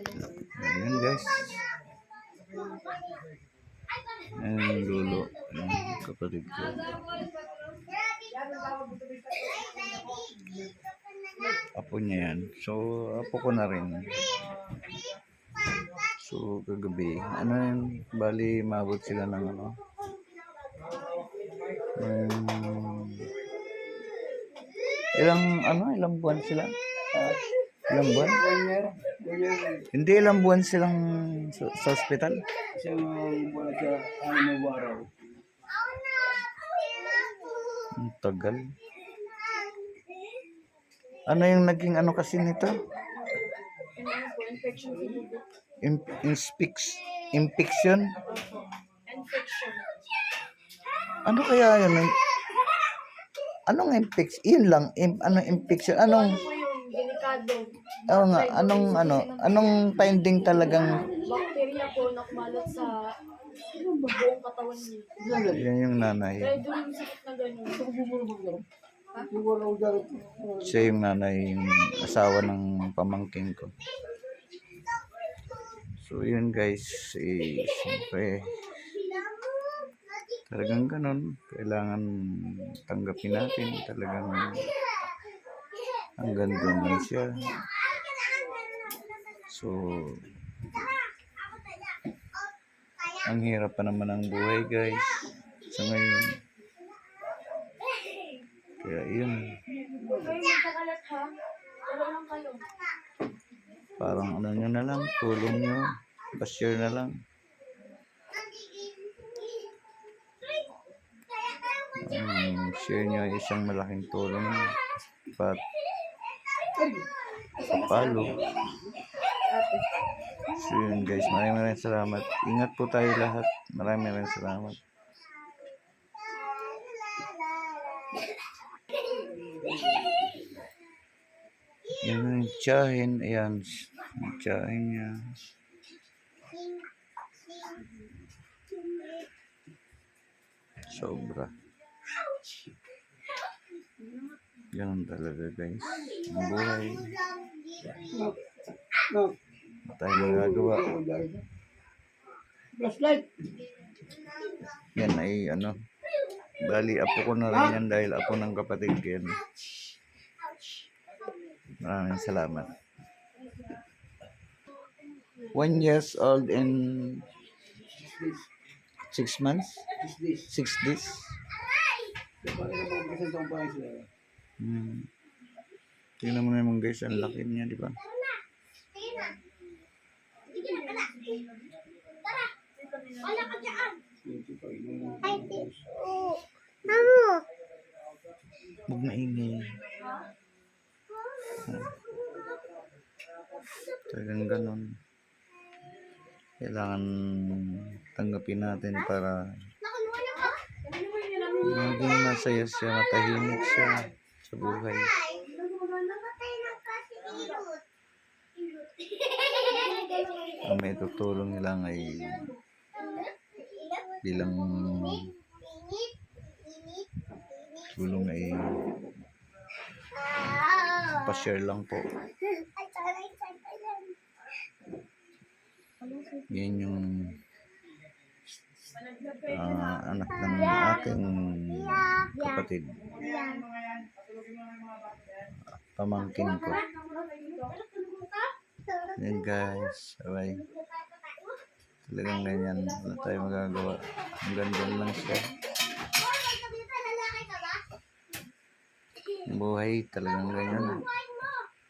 Ayan guys. Ayan yung lulo ng kapatid ko. Apo niya yan. So, apo ko na rin. So, kagabi. Ano yun? Bali, mabot sila ng ano? Um, ilang, ano? Ilang buwan sila? Ah, ilang buwan? One year. Hindi ilang buwan silang sa, sa ospital? Isang buwan sa ano mo araw. Ang tagal. Ano yung naging ano kasi nito? Infection. In, inspix, infection? Infection. Ano kaya yun? Anong infection? Yun lang. Im, anong infection? Anong, Ano delikado? oo nga, anong, ano, anong finding talagang, Bacteria po na kumalat sa buong katawan niya. yan yung nanay. Kaya doon yung sakit na gano'n. Siya yung nanay, yung asawa ng pamangking ko. So, yun guys, eh, siyempre, talagang ganun. Kailangan tanggapin natin. Talagang hanggang doon lang siya. So, ang hirap pa naman ang buhay guys. Sa ngayon. Kaya yun. Parang ano nyo na lang, tulong nyo, pa-share na lang. Um, share nyo isang malaking tulong pat palo. So yun guys, maraming maraming salamat. Ingat po tayo lahat. Maraming maraming salamat. Yan yung tiyahin. Ayan. Yung niya. Sobra. Ganun talaga guys. Ang buhay. No. Wala tayong magagawa. Flashlight. Yan ay ano. Bali, apo ko na rin yan dahil apo ng kapatid ko yan. Maraming salamat. One years old and six months? Is this? Six days? Hmm. Tingnan mo naman guys, ang laki niya, di ba? Huwag maingay. Hmm. Talagang ganun. Kailangan tanggapin natin para maging masaya siya, matahimik siya sa buhay. Ang may tutulong nila ay bilang tulong ay pa-share lang po. Yan yung ah, anak ng aking kapatid. Pamangkin ko. Yan guys. Bye. Talagang ganyan. Wala tayong magagawa. Ang ganda lang siya. Buhay talagang ganyan.